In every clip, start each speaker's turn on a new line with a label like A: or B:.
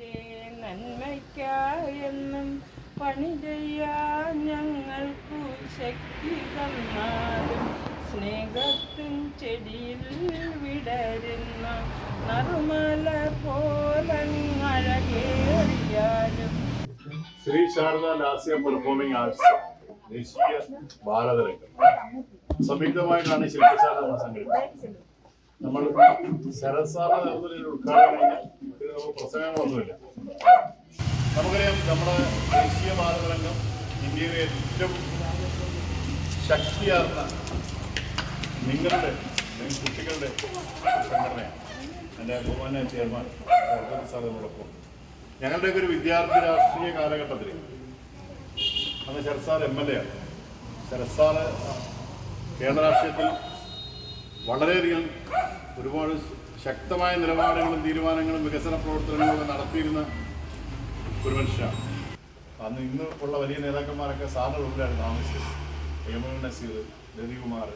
A: നിന്റെ നന്മയ്ക്കായെന്നും പണി ചെയ്യാൻ ഞങ്ങൾക്കു ശക്തി തന്നാലും സ്നേഹത്തിൻ ചെടിയിൽ വിടരുന്ന നറുമല പോലങ്ങഴകേറിയാലും
B: ശ്രീ ശാരദ ലാസ്യ പെർഫോമിംഗ് ആർട്സ് ദേശീയ ഭാരതരംഗം സംയുക്തമായിട്ടാണ് ശില്പശാല സംഘടിപ്പിച്ചത് നമ്മൾ ശരത്സാല നേതൃത്വത്തിൽ ഉദ്ഘാടനം പിന്നെ നമുക്ക് പ്രസംഗങ്ങളൊന്നുമില്ല നമുക്കറിയാം നമ്മുടെ ദേശീയ ഭാരതരംഗം ഇന്ത്യയിലെ ഏറ്റവും ശക്തിയാർന്ന നിങ്ങളുടെ കുട്ടികളുടെ സംഘടനയാണ്. എന്റെ ബഹുമാന ചെയർമാൻ സാറിനോടൊപ്പം ഞങ്ങളുടെയൊക്കെ ഒരു വിദ്യാർത്ഥി രാഷ്ട്രീയ കാലഘട്ടത്തിൽ അന്ന് ശരസാർ സാർ എം എൽ എ ആണ്. ശരസാർ കേരള രാഷ്ട്രീയത്തിൽ വളരെയധികം ഒരുപാട് ശക്തമായ നിലപാടുകളും തീരുമാനങ്ങളും വികസന പ്രവർത്തനങ്ങളും നടത്തിയിരുന്ന ഒരു മനുഷ്യനാണ്. അന്ന് ഇന്ന് ഉള്ള വലിയ നേതാക്കന്മാരൊക്കെ സാറിന് മുമ്പിലാണ് താമസിച്ചത്. ഹേമൻ നസീർ രവികുമാർ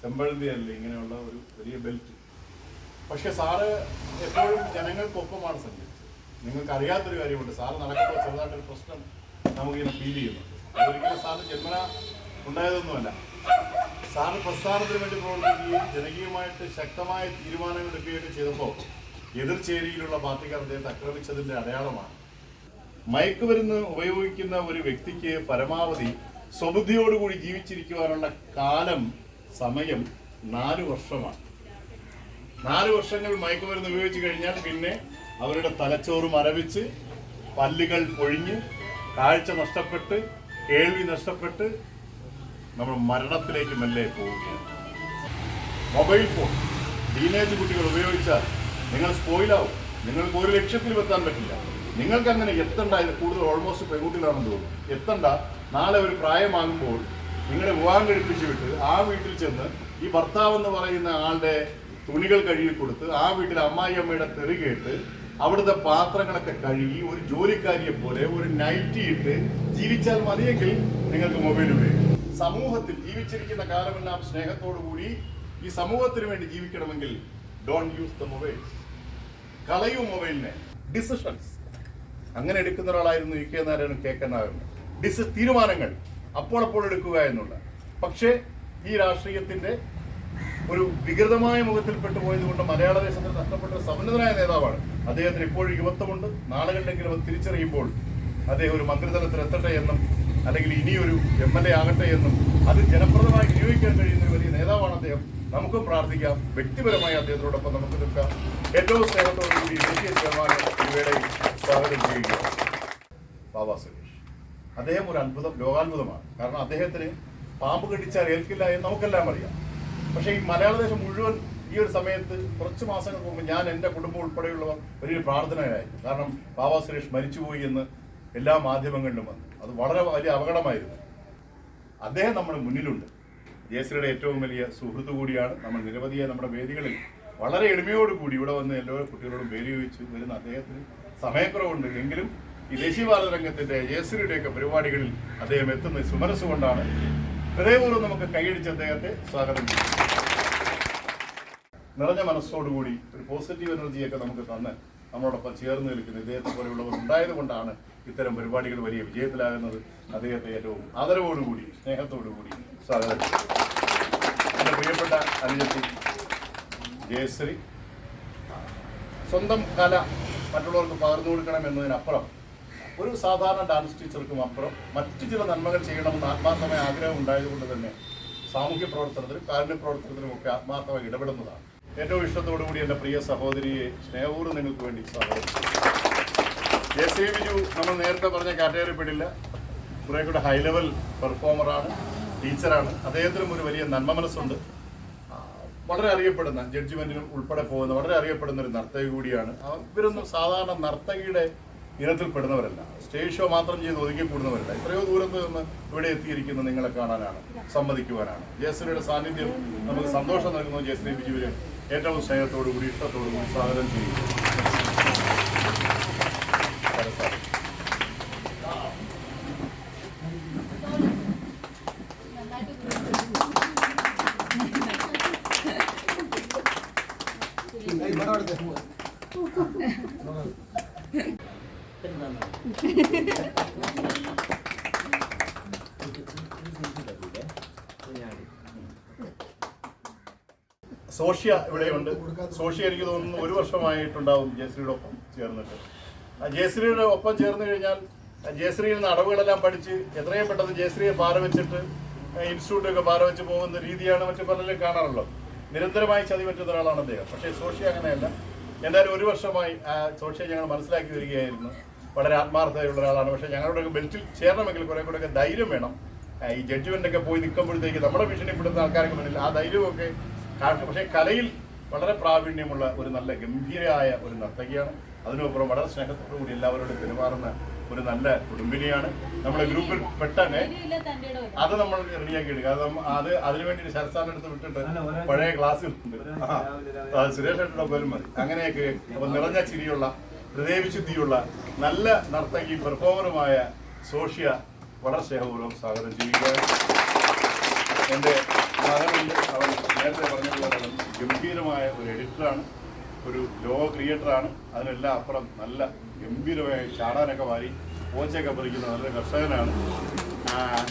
B: ചെമ്പഴന്തി അല്ലെ ഇങ്ങനെയുള്ള ഒരു വലിയ ബെൽറ്റ് പക്ഷെ സാറ് എപ്പോഴും ജനങ്ങൾക്കൊപ്പമാണ് സഞ്ചരിച്ചത്. നിങ്ങൾക്ക് അറിയാത്തൊരു കാര്യമുണ്ട് സാറ് നടക്കുമ്പോൾ ചെറുതായിട്ടൊരു പ്രശ്നം നമുക്കിങ്ങനെ ഫീൽ ചെയ്യുന്നുണ്ട്. അതൊരിക്കലും സാറിന് ജന്മന ഉണ്ടായതൊന്നുമല്ല. സാറ് പ്രസ്ഥാനത്തിന് വേണ്ടി പ്രവർത്തിക്കുകയും ജനകീയമായിട്ട് ശക്തമായ തീരുമാനങ്ങൾ എടുക്കുകയൊക്കെ ചെയ്തപ്പോൾ എതിർചേരിയിലുള്ള പാർട്ടിക്കാർ അദ്ദേഹത്തെ ആക്രമിച്ചതിന്റെ അടയാളമാണ്. മയക്കുമരുന്ന് ഉപയോഗിക്കുന്ന ഒരു വ്യക്തിക്ക് പരമാവധി സ്വബുദ്ധിയോടുകൂടി ജീവിച്ചിരിക്കുവാനുള്ള കാലം സമയം നാല് വർഷമാണ്. നാല് വർഷങ്ങൾ മയക്കുമരുന്ന് ഉപയോഗിച്ച് കഴിഞ്ഞാൽ പിന്നെ അവരുടെ തലച്ചോറ് മരവിച്ച് പല്ലുകൾ പൊഴിഞ്ഞ് കാഴ്ച നഷ്ടപ്പെട്ട് കേൾവി നഷ്ടപ്പെട്ട് നമ്മൾ മരണത്തിലേക്ക് മെല്ലെ പോവുകയാണ്. മൊബൈൽ ഫോൺ ടീനേജ് കുട്ടികൾ ഉപയോഗിച്ചാൽ നിങ്ങൾ സ്പോയിലാവും നിങ്ങൾക്ക് ഒരു ലക്ഷ്യത്തിലും എത്താൻ പറ്റില്ല. നിങ്ങൾക്ക് അങ്ങനെ എത്തണ്ട കൂടുതൽ ഓൾമോസ്റ്റ് പെൺകുട്ടികളാണെന്ന് തോന്നുന്നു. എത്തണ്ട നാളെ ഒരു പ്രായമാകുമ്പോൾ നിങ്ങളെ വിവാഹം കഴിപ്പിച്ച് വിട്ട് ആ വീട്ടിൽ ചെന്ന് ഈ ഭർത്താവ് എന്ന് പറയുന്ന ആളുടെ തുണികൾ കഴുകി കൊടുത്ത് ആ വീട്ടിൽ അമ്മായി അമ്മയുടെ തെറി കേട്ട് അവിടുത്തെ പാത്രങ്ങളൊക്കെ കഴുകി ഒരു ജോലിക്കാരിയെ പോലെ ഒരു നൈറ്റി ഇട്ട് ജീവിച്ചാൽ മതിയെങ്കിൽ നിങ്ങൾക്ക് മൊബൈൽ ഉപയോഗിക്കും. സമൂഹത്തിൽ ജീവിച്ചിരിക്കുന്ന കാലമെല്ലാം സ്നേഹത്തോടു കൂടി ഈ സമൂഹത്തിന് വേണ്ടി ജീവിക്കണമെങ്കിൽ ഡോണ്ട് യൂസ് ദ മൊബൈൽ കളയൂ മൊബൈലിനെ ഡിസിഷൻസ് അങ്ങനെ എടുക്കുന്ന ഒരാളായിരുന്നു E K Narayanan K K Narayanan. ഡിസ് തീരുമാനങ്ങൾ. അപ്പോൾ അപ്പോൾ എടുക്കുക എന്നുള്ള. പക്ഷേ ഈ രാഷ്ട്രീയത്തിന്റെ ഒരു വികൃതമായ മുഖത്തിൽപ്പെട്ടു പോയതുകൊണ്ട് മലയാള ദേശത്തിന് നഷ്ടപ്പെട്ട ഒരു സമുന്നതനായ നേതാവാണ്. അദ്ദേഹത്തിന് ഇപ്പോഴും യുവത്വമുണ്ട്. നാളുകളിലെങ്കിലും അത് തിരിച്ചറിയുമ്പോൾ അദ്ദേഹം ഒരു മന്ത്രിതലത്തിൽ എത്തട്ടെ എന്നും അല്ലെങ്കിൽ ഇനിയൊരു എം എൽ എ ആകട്ടെ എന്നും അത് ജനപ്രദമായി വിനിയോഗിക്കാൻ കഴിയുന്ന വലിയ നേതാവാണ് അദ്ദേഹം. നമുക്കും പ്രാർത്ഥിക്കാം. വ്യക്തിപരമായി അദ്ദേഹത്തോടൊപ്പം നമുക്ക് നിൽക്കാം. ഏറ്റവും സ്നേഹത്തോടു കൂടി ദേശീയ ചെയർമാനെ ഈ വേളയിൽ സ്വാഗതം ചെയ്യുക ബാബാ സുരേഷ്. അദ്ദേഹം ഒരു അത്ഭുതം ലോകാത്ഭുതമാണ്. കാരണം അദ്ദേഹത്തിന് പാമ്പ് കടിച്ചാൽ ഏൽക്കില്ല എന്ന് നമുക്കെല്ലാം അറിയാം. പക്ഷേ ഈ മലയാള ദേശം മുഴുവൻ ഈ ഒരു സമയത്ത് കുറച്ച് മാസങ്ങൾക്ക് മുമ്പ് ഞാൻ എന്റെ കുടുംബം ഉൾപ്പെടെയുള്ളവർ വലിയൊരു പ്രാർത്ഥനയായിരുന്നു. കാരണം ബാബാ സുരേഷ് മരിച്ചുപോയി എന്ന് എല്ലാ മാധ്യമങ്ങളിലും വന്നു. അത് വളരെ വലിയ അപകടമായിരുന്നു. അദ്ദേഹം നമ്മുടെ മുന്നിലുണ്ട്. ജയശ്രീയുടെ ഏറ്റവും വലിയ സുഹൃത്തു കൂടിയാണ്. നമ്മൾ നിരവധിയായ നമ്മുടെ വേദികളിൽ വളരെ എളിമയോടുകൂടി ഇവിടെ വന്ന് എല്ലാ കുട്ടികളോടും വേലി വെച്ച് വരുന്ന അദ്ദേഹത്തിന് സമയക്കുറവുണ്ട്. എങ്കിലും ഈ ദേശീയവാദ രംഗത്തിന്റെ ജയശ്രീയുടെയൊക്കെ പരിപാടികളിൽ അദ്ദേഹം എത്തുന്ന സുമനസ് കൊണ്ടാണ് ഹൃദയപൂർവം നമുക്ക് കൈയടിച്ച് അദ്ദേഹത്തെ സ്വാഗതം ചെയ്യും നിറഞ്ഞ മനസ്സോടുകൂടി ഒരു പോസിറ്റീവ് എനർജിയൊക്കെ നമുക്ക് തന്ന് നമ്മളോടൊപ്പം ചേർന്ന് നിൽക്കുന്ന ഇദ്ദേഹത്തെ പോലെയുള്ളവർ ഉണ്ടായത് കൊണ്ടാണ് ഇത്തരം പരിപാടികൾ വലിയ വിജയത്തിലാകുന്നത് അദ്ദേഹത്തെ ഏറ്റവും ആദരവോടുകൂടി സ്നേഹത്തോടുകൂടി സ്വാഗതം. എന്റെ പ്രിയപ്പെട്ട അനുജത്തി ജയശ്രീ സ്വന്തം കല മറ്റുള്ളവർക്ക് പകർന്നു കൊടുക്കണം എന്നതിനപ്പുറം ഒരു സാധാരണ ഡാൻസ് ടീച്ചർക്കും അപ്പുറം മറ്റു ചില നന്മകൾ ചെയ്യണമെന്ന് ആത്മാർത്ഥമായ ആഗ്രഹം ഉണ്ടായതുകൊണ്ട് തന്നെ സാമൂഹ്യ പ്രവർത്തനത്തിലും കാരുണ്യ പ്രവർത്തനത്തിലും ഒക്കെ ആത്മാർത്ഥമായി ഇടപെടുന്നതാണ് ഏറ്റവും ഇഷ്ടത്തോടുകൂടി എന്റെ പ്രിയ സഹോദരിയെ സ്നേഹപൂർവം നിങ്ങൾക്ക് വേണ്ടി സ്വാഗതം എസ് എ ബിജു നമ്മൾ നേരത്തെ പറഞ്ഞ കാറ്റഗറി പെടില്ല കുറെ കൂടെ ഹൈ ലെവൽ പെർഫോമറാണ് ടീച്ചറാണ് അദ്ദേഹത്തിനും ഒരു വലിയ നന്മ മനസ്സുണ്ട്. വളരെ അറിയപ്പെടുന്ന ജഡ്ജ്മെന്റിനും ഉൾപ്പെടെ പോകുന്ന വളരെ അറിയപ്പെടുന്ന ഒരു നർത്തകി കൂടിയാണ്. ഇവരൊന്നും സാധാരണ നർത്തകിയുടെ ഇനത്തിൽപ്പെടുന്നവരല്ല. സ്റ്റേജ് ഷോ മാത്രം ചെയ്ത് കൂടുന്നവരല്ല എത്രയോ ദൂരത്ത് നിന്ന് ഇവിടെ എത്തിയിരിക്കുന്ന നിങ്ങളെ കാണാനാണ് സമ്മതിക്കുവാനാണ്. ജയശ്രീയുടെ സാന്നിധ്യം നമുക്ക് സന്തോഷം നൽകുന്നു. ജയശ്രീ ബിജുവിനെ ഏറ്റവും സ്നേഹത്തോടു കൂടി ഇഷ്ടത്തോടു കൂടി സ്വാഗതം ചെയ്യുന്നു. സോഷ്യ ഇവിടെയുണ്ട്. സോഷ്യ എനിക്ക് തോന്നുന്നു ഒരു വർഷമായിട്ടുണ്ടാവും ജയശ്രീയുടെ ഒപ്പം ചേർന്നിട്ട് ജയശ്രീയുടെ ഒപ്പം ചേർന്ന് കഴിഞ്ഞാൽ ജയശ്രീയിൽ നിന്ന് അടവുകളെല്ലാം പഠിച്ച് എത്രയും പെട്ടെന്ന് ജയശ്രീയെ പാറ വെച്ചിട്ട് ഇൻസ്റ്റിറ്റ്യൂട്ടൊക്കെ പാറ വെച്ച് പോകുന്ന രീതിയാണ് മറ്റു പലരും കാണാറുള്ളത്. നിരന്തരമായി ചതി പറ്റുന്ന ഒരാളാണ് അദ്ദേഹം. പക്ഷേ സോഷ്യ അങ്ങനെയല്ല. എന്തായാലും ഒരു വർഷമായി ആ സോഷ്യ ഞങ്ങൾ മനസ്സിലാക്കി വരികയായിരുന്നു. വളരെ ആത്മാർത്ഥതയുള്ള ഒരാളാണ്. പക്ഷേ ഞങ്ങളുടെ ബെൽറ്റിൽ ചേരണമെങ്കിൽ കുറെ കൂടെയൊക്കെ ധൈര്യം വേണം. ഈ ജഡ്ജ്മെന്റ് ഒക്കെ പോയി നിൽക്കുമ്പോഴത്തേക്ക് നമ്മുടെ ഭീഷണിപ്പെടുന്ന ആൾക്കാർക്ക് മുന്നിൽ ആ ധൈര്യമൊക്കെ കാണും പക്ഷേ കലയിൽ വളരെ പ്രാവീണ്യമുള്ള ഒരു നല്ല ഗംഭീരമായ ഒരു നർത്തകിയാണ്. അതിനപ്പുറം വളരെ സ്നേഹത്തോടു കൂടി എല്ലാവരോടും പെരുമാറുന്ന ഒരു നല്ല കുടുംബിനിയാണ്. നമ്മുടെ ഗ്രൂപ്പിൽ പെട്ടെന്ന് അത് നമ്മൾ റെഡിയാക്കി എടുക്കുക അത് അത് അതിനു വേണ്ടി എടുത്ത് വിട്ടിട്ട് പഴയ ക്ലാസ്സിൽ സുരേഷ് ഏട്ടന്റെ പേരും മതി. അങ്ങനെയൊക്കെ അപ്പൊ നിറഞ്ഞ ചിരിയുള്ള ഹൃദയവിശുദ്ധിയുള്ള നല്ല നർത്തകി പെർഫോമറുമായ സോഷ്യ വളരെ സ്നേഹപൂർവം സ്വാഗതം ചെയ്യുകയാണ്. എന്റെ അവൻ നേരത്തെ പറഞ്ഞതുപോലെ ഗംഭീരമായ ഒരു എഡിറ്ററാണ്. ഒരു ലോ ക്രിയേറ്ററാണ്. അതിനെല്ലാം അപ്പുറം നല്ല ഗംഭീരമായ ചാടാനൊക്കെ വാരി പോച്ചയൊക്കെ പറിക്കുന്ന നല്ല കർഷകനാണ്.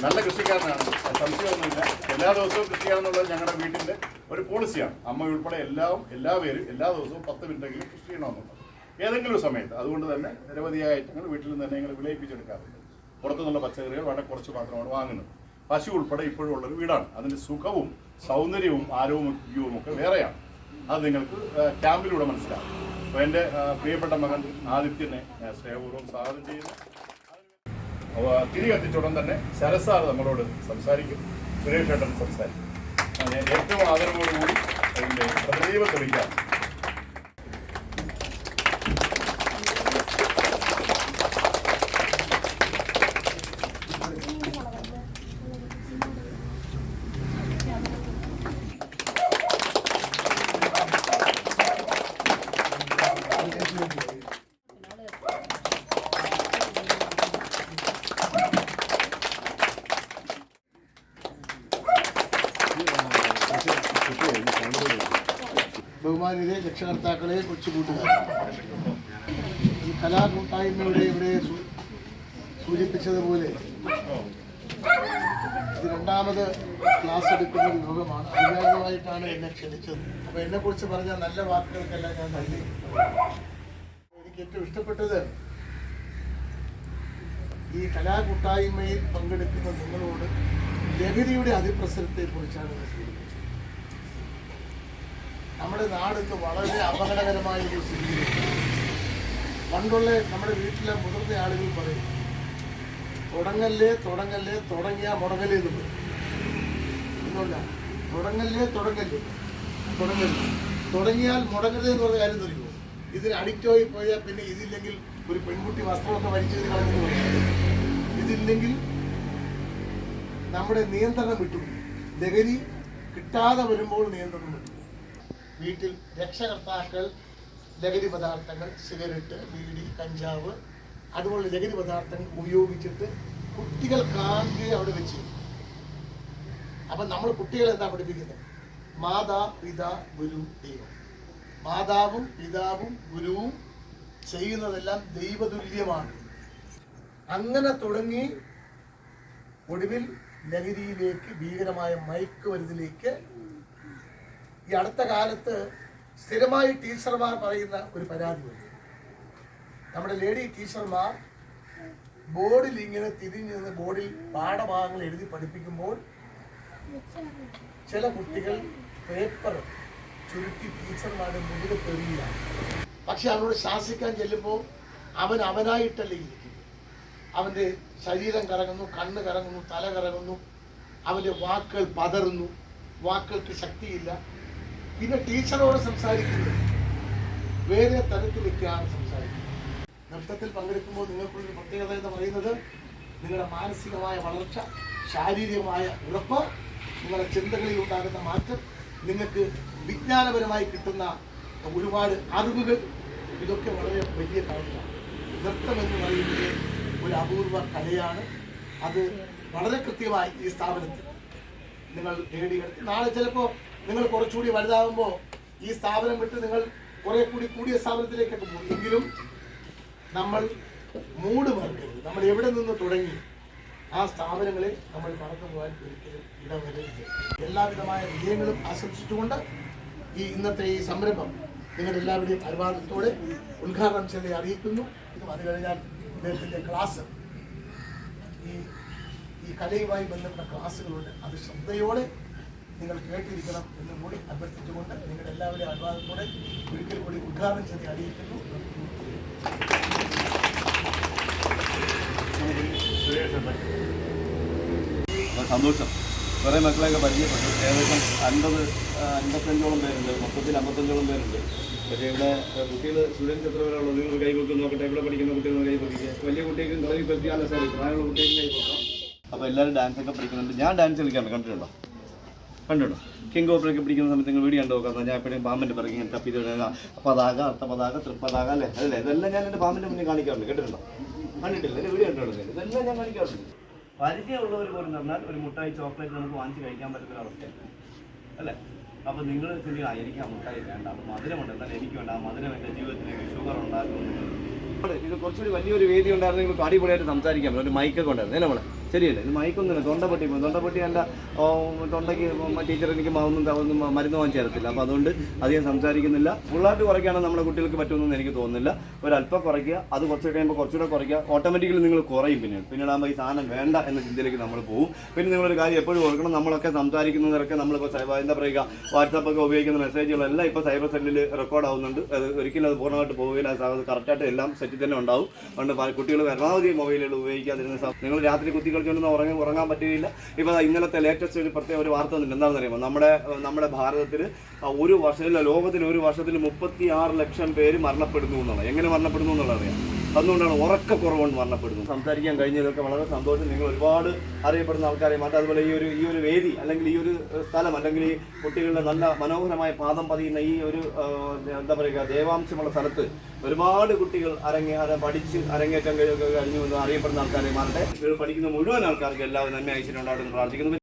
B: നല്ല കൃഷിക്കാരനാണ്. സംശയമൊന്നുമില്ല. എല്ലാ ദിവസവും കൃഷി ഞങ്ങളുടെ വീട്ടിന്റെ ഒരു പോളിസിയാണ്. അമ്മ ഉൾപ്പെടെ എല്ലാവരും എല്ലാ പേരും എല്ലാ ദിവസവും പത്ത് മിനിറ്റെങ്കിലും കൃഷി ചെയ്യണമെന്നുള്ളത് ഏതെങ്കിലും സമയത്ത്. അതുകൊണ്ട് തന്നെ നിരവധിയായ ഐറ്റങ്ങൾ വീട്ടിൽ നിന്ന് തന്നെ ഞങ്ങൾ വിളയിപ്പിച്ചെടുക്കാറുണ്ട്. പുറത്തുനിന്നുള്ള പച്ചക്കറികൾ വളരെ കുറച്ച് മാത്രമാണ് വാങ്ങുന്നത്. പശു ഉൾപ്പെടെ ഇപ്പോഴും ഉള്ളൊരു വീടാണ്. അതിന്റെ സുഖവും സൗന്ദര്യവും ആരോഗ്യവും ഒക്കെ വേറെയാണ്. അത് നിങ്ങൾക്ക് ക്യാമ്പിലൂടെ മനസ്സിലാവും. അപ്പോൾ എന്റെ പ്രിയപ്പെട്ട മകൻ ആദിത്യനെ സ്നേഹപൂർവം സ്വാഗതം ചെയ്യുന്നു. തിരി കത്തിച്ചുടൻ തന്നെ ശരസാർ നമ്മളോട് സംസാരിക്കും. സുരേഷ് ഏട്ടൻ സംസാരിക്കും. ഏറ്റവും ആദരവോടുകൂടി അതിന്റെ പ്രതിദീപം തെളിയിക്കാം.
C: ബഹുമാനിരെ രക്ഷകർത്താക്കളെ കൊച്ചുകൂട്ടുകാരെ. ഈ കലാകൂട്ടായ്മയുടെ ഇവിടെ സൂചിപ്പിച്ചതുപോലെ ഇത് രണ്ടാമത് ക്ലാസ് എടുക്കുന്ന ഒരു യോഗമാണ് അധികാരികമായിട്ടാണ് എന്നെ ക്ഷണിച്ചത്. അപ്പോൾ എന്നെക്കുറിച്ച് പറഞ്ഞ നല്ല വാക്കുകൾക്കെല്ലാം ഞാൻ നന്ദി. എനിക്ക് ഏറ്റവും ഇഷ്ടപ്പെട്ടത് ഈ കലാകൂട്ടായ്മയിൽ പങ്കെടുക്കുന്ന നിങ്ങളോട് ലഹരിയുടെ അതിപ്രസരത്തെ കുറിച്ചാണ് ഞാൻ സൂചിപ്പിച്ചത്. നമ്മുടെ നാട് ഇന്ന് വളരെ അപകടകരമായ ഒരു സ്ഥിതിയിലാണ്. പണ്ടുള്ള നമ്മുടെ വീട്ടിലെ മുതിർന്ന ആളുകൾ പറയും തുടങ്ങല്ലേ തുടങ്ങല്ലേ തുടങ്ങിയ മുടങ്ങലേ എന്ന് പറയും. തുടങ്ങല്ലേ തുടങ്ങല്ലേ തുടങ്ങല്ലേ തുടങ്ങിയാൽ മുടങ്ങരുത് എന്ന് പറഞ്ഞ കാര്യം അറിയുമോ ഇതിന് അഡിക്റ്റായി പോയാൽ പിന്നെ ഇതില്ലെങ്കിൽ ഒരു പെൺകുട്ടി വസ്ത്രമൊക്കെ വലിച്ചത് കളഞ്ഞു ഇതില്ലെങ്കിൽ നമ്മുടെ നിയന്ത്രണം വിട്ടു ലഹരി കിട്ടാതെ വരുമ്പോൾ നിയന്ത്രണം വിട്ടു വീട്ടിൽ രക്ഷകർത്താക്കൾ ലഹരി പദാർത്ഥങ്ങൾ സിഗരറ്റ് ബീഡി കഞ്ചാവ് അതുപോലെ ലഹരി പദാർത്ഥങ്ങൾ ഉപയോഗിച്ചിട്ട് കുട്ടികൾ കാണുകയെ അവിടെ വെച്ച്. അപ്പം നമ്മൾ കുട്ടികളെ എന്താ പഠിപ്പിക്കുന്നത്? മാതാ പിതാ ഗുരു ദൈവം. മാതാവും പിതാവും ഗുരുവും ചെയ്യുന്നതെല്ലാം ദൈവതുല്യമാണ്. അങ്ങനെ തുടങ്ങി ഒടുവിൽ ലഹരിയിലേക്ക് ഭീകരമായ മയക്കുമരുന്നിലേക്ക് ഈ അടുത്ത കാലത്ത് സ്ഥിരമായി ടീച്ചർമാർ പറയുന്ന ഒരു പരാതിയുണ്ട്. നമ്മുടെ ലേഡി ടീച്ചർമാർ ബോർഡിൽ ഇങ്ങനെ തിരിഞ്ഞു നിന്ന് ബോർഡിൽ പാഠഭാഗങ്ങൾ എഴുതി പഠിപ്പിക്കുമ്പോൾ ചില കുട്ടികൾ പേപ്പർ ചുരുക്കി ടീച്ചർമാരുടെ മുന്നിൽ തെറിയുകയാണ് പക്ഷെ അവനോട് ശാസിക്കാൻ ചെല്ലുമ്പോൾ അവൻ അവനായിട്ടല്ലേ ഇരിക്കുന്നു അവന്റെ ശരീരം കറങ്ങുന്നു കണ്ണ് കറങ്ങുന്നു തല കറങ്ങുന്നു അവന്റെ വാക്കുകൾ പതറുന്നു വാക്കുകൾക്ക് ശക്തിയില്ല. പിന്നെ ടീച്ചറോട് സംസാരിക്കുന്നത് വേറെ തരത്തിലൊക്കെയാണ് സംസാരിക്കുന്നത് നൃത്തത്തിൽ പങ്കെടുക്കുമ്പോൾ നിങ്ങൾക്കുള്ളൊരു പ്രത്യേകത എന്ന് പറയുന്നത് നിങ്ങളുടെ മാനസികമായ വളർച്ച ശാരീരികമായ ഉറപ്പ് നിങ്ങളുടെ ചിന്തകളിൽ ഉണ്ടാകുന്ന മാറ്റം നിങ്ങൾക്ക് വിജ്ഞാനപരമായി കിട്ടുന്ന ഒരുപാട് അറിവുകൾ ഇതൊക്കെ വളരെ വലിയ കാര്യമാണ് നൃത്തം എന്ന് പറയുന്നത് ഒരു അപൂർവ കലയാണ്. അത് വളരെ കൃത്യമായി ഈ സ്ഥാപനത്തിൽ. നിങ്ങൾ നേടിയെടുത്ത് നാളെ ചിലപ്പോൾ നിങ്ങൾ കുറച്ചുകൂടി വലുതാകുമ്പോൾ ഈ സ്ഥാപനം വിട്ട് നിങ്ങൾ കുറെ കൂടി കൂടിയ സ്ഥാപനത്തിലേക്കൊക്കെ പോകും. എങ്കിലും നമ്മൾ മൂട് മറക്കരുത്. നമ്മൾ എവിടെ നിന്ന് തുടങ്ങി ആ സ്ഥാപനങ്ങളിൽ നമ്മൾ മറന്നു പോകാൻ ഒരിക്കലും ഇടവരരുത്. എല്ലാവിധമായ വിജയങ്ങളും ആശംസിച്ചുകൊണ്ട് ഈ ഇന്നത്തെ ഈ സംരംഭം നിങ്ങൾ എല്ലാവരുടെയും അനുവാദത്തോടെ ഉദ്ഘാടനം ചെയ്ത് അറിയിക്കുന്നു. അത് കഴിഞ്ഞാൽ ഇദ്ദേഹത്തിന്റെ ക്ലാസ്. ഈ ഈ കലയുമായി ബന്ധപ്പെട്ട ക്ലാസ്സുകളുണ്ട്. അത് ശ്രദ്ധയോടെ നിങ്ങൾ കേട്ടിരിക്കണം എന്ന് കൂടി അഭ്യർത്ഥിച്ചുകൊണ്ട് നിങ്ങളുടെ എല്ലാവരുടെയും അനുവാദത്തോടെ ഒരിക്കൽ കൂടി ഉദ്ഘാടനം ചെയ്ത് അറിയിക്കുന്നു?
D: സന്തോഷം. കുറേ മക്കളെയൊക്കെ പരിചയപ്പെട്ടു. ഏകദേശം അൻപത് അൻപത്തഞ്ചോളം പേരുണ്ട്. മൊത്തത്തിൽ അമ്പത്തഞ്ചോളം പേരുണ്ട്. പക്ഷേ ഇവിടെ കുട്ടികൾ സ്റ്റുഡൻസ് എത്ര പേരുള്ളൂ നിങ്ങൾ കൈ കൊടുക്കുന്ന നോക്കട്ടെ. ഇവിടെ പഠിക്കുന്ന കുട്ടികൾ കൈ പൊക്കിക്കുക വലിയ കുട്ടികൾക്ക് കളി പറ്റിയാലോ സാറി പ്രായമുള്ള കുട്ടികൾ കൈ കൊടുക്കാം. അപ്പോൾ എല്ലാവരും ഡാൻസ് ഒക്കെ പഠിക്കുന്നുണ്ട്. ഞാൻ ഡാൻസ് കളിക്കാറുണ്ട്. കണ്ടിട്ടുണ്ടോ? കണ്ടിട്ടുണ്ടോ കിങ് ഓപ്പറൊക്കെ പിടിക്കുന്ന സമയത്ത് നിങ്ങൾ വീഡിയോ കണ്ടു നോക്കാം. ഞാൻ എപ്പോഴും പാമ്പിന്റെ പിറകെ ഇങ്ങനെ തപ്പി പതാക അർത്ഥപതാക തൃപ്പതാക അല്ലേ? അതല്ലേ? ഇതെല്ലാം ഞാൻ എന്റെ പാമ്പിന്റെ മുന്നിൽ കാണിക്കാറുണ്ട്. കേട്ടിട്ടുണ്ടോ? കണ്ടിട്ടില്ല. എന്റെ വീഡിയോ കണ്ടിട്ടുണ്ട് ഇതെല്ലാം ഞാൻ കാണിക്കാറുണ്ട്. പരിചയമുള്ളവർ പോലും പറഞ്ഞാൽ ഒരു മുട്ടായി ചോക്ലേറ്റ് നമുക്ക് വാങ്ങിച്ച് കഴിക്കാൻ പറ്റുന്ന അവസ്ഥയാണ് അല്ലേ? അപ്പോൾ നിങ്ങൾ ചിന്തിക്കുക "ആ, എനിക്ക് ആ മുട്ടായി വേണ്ട. അപ്പോൾ മധുരമുണ്ട്. എന്നാൽ എനിക്ക് വേണ്ട. ആ മധുരം എന്റെ ജീവിതത്തിലേക്ക് ഷുഗർ ഉണ്ടാക്കുന്നു. ഇത് കുറച്ചുകൂടി വലിയൊരു വേദി ഉണ്ടായിരുന്നെങ്കിൽ അടിപൊളിയായിട്ട് സംസാരിക്കാൻ ഒരു മൈക്കൊക്കെ ഉണ്ടായിരുന്നു നമ്മളെ ശരിയല്ലേ? ഇത് മൈക്കൊന്നുമില്ല തൊണ്ടപ്പൊട്ടി പോയി. തൊണ്ടപ്പൊട്ടി അല്ല തൊണ്ടയ്ക്ക് ടീച്ചർ എനിക്ക് ഒന്നും ഒന്നും മരുന്ന് വാങ്ങി തരത്തില്ല. അപ്പോൾ അതുകൊണ്ട് അധികം സംസാരിക്കുന്നില്ല. ഫുള്ളായിട്ട് കുറയ്ക്കുകയാണെങ്കിൽ നമ്മുടെ കുട്ടികൾക്ക് പറ്റുമെന്നൊന്നും എനിക്ക് തോന്നുന്നില്ല. ഒരല്പം കുറയ്ക്കുക. അത് കുറച്ച് കഴിയുമ്പോൾ കുറച്ചുകൂടെ കുറയ്ക്കുക. ഓട്ടോമാറ്റിക്കലി നിങ്ങൾ കുറയും പിന്നീട് പിന്നീടാകുമ്പോൾ ഈ സാധനം വേണ്ട എന്ന ചിന്തയിലേക്ക് നമ്മൾ പോകും പിന്നെ നിങ്ങളൊരു കാര്യം എപ്പോഴും ഓർക്കണം. നമ്മളൊക്കെ സംസാരിക്കുന്നതൊക്കെ നമ്മളിപ്പോൾ എന്താ പറയുക വാട്സാപ്പൊക്കെ ഉപയോഗിക്കുന്ന മെസ്സേജുകളെല്ലാം ഇപ്പോൾ സൈബർ സെല്ലിൽ റെക്കോർഡ് ആവുന്നുണ്ട്. അത് ഒരിക്കലും അത് പൂർണമായിട്ട് പോവുകയില്ല. കറക്റ്റായിട്ട് എല്ലാം സെറ്റിൽ തന്നെ ഉണ്ടാവും. അതുകൊണ്ട് കുട്ടികൾ പരമാവധി മൊബൈലുകൾ ഉപയോഗിക്കാതിരുന്ന നിങ്ങൾ രാത്രി കുത്തി കളിച്ചുകൊണ്ട് ഉറങ്ങി ഉറങ്ങാൻ പറ്റുകയില്ല. ഇപ്പോൾ ഇന്നലത്തെ ലേറ്റസ്റ്റ് ഒരു പ്രത്യേക ഒരു വാർത്ത വന്നിട്ടുണ്ട്. എന്താണെന്ന് അറിയുമ്പോൾ നമ്മുടെ നമ്മുടെ ഭാരതത്തിൽ ഒരു വർഷത്തിൽ ലോകത്തിൽ ഒരു വർഷത്തിൽ മുപ്പത്തി ആറ് ലക്ഷം പേര് മരണപ്പെടുന്നു എന്നുള്ളത് എങ്ങനെ മരണപ്പെടുന്നു എന്നുള്ളത് അറിയാം. അതുകൊണ്ടാണ് ഉറക്കക്കുറവുകൊണ്ട് മരണപ്പെടുന്നത്. സംസാരിക്കാൻ കഴിഞ്ഞതൊക്കെ വളരെ സന്തോഷം. നിങ്ങൾ ഒരുപാട് അറിയപ്പെടുന്ന ആൾക്കാരെ മാറ്റം. അതുപോലെ ഈ ഒരു ഈ ഒരു വേദി അല്ലെങ്കിൽ ഈ ഒരു സ്ഥലം അല്ലെങ്കിൽ ഈ കുട്ടികളുടെ നല്ല മനോഹരമായ പാദം പതിയുന്ന ഈ ഒരു എന്താ പറയുക ദേവാംശമുള്ള സ്ഥലത്ത് ഒരുപാട് കുട്ടികൾ അരങ്ങേ അര പഠിച്ച് അരങ്ങേറ്റം കഴി- കഴിഞ്ഞു എന്ന് അറിയപ്പെടുന്ന ആൾക്കാരെ മാറട്ടെ. പഠിക്കുന്ന മുഴുവൻ ആൾക്കാർക്ക് എല്ലാവരും നന്മ അയച്ചിട്ടുണ്ടാകുമെന്ന് പ്രാർത്ഥിക്കുന്നു.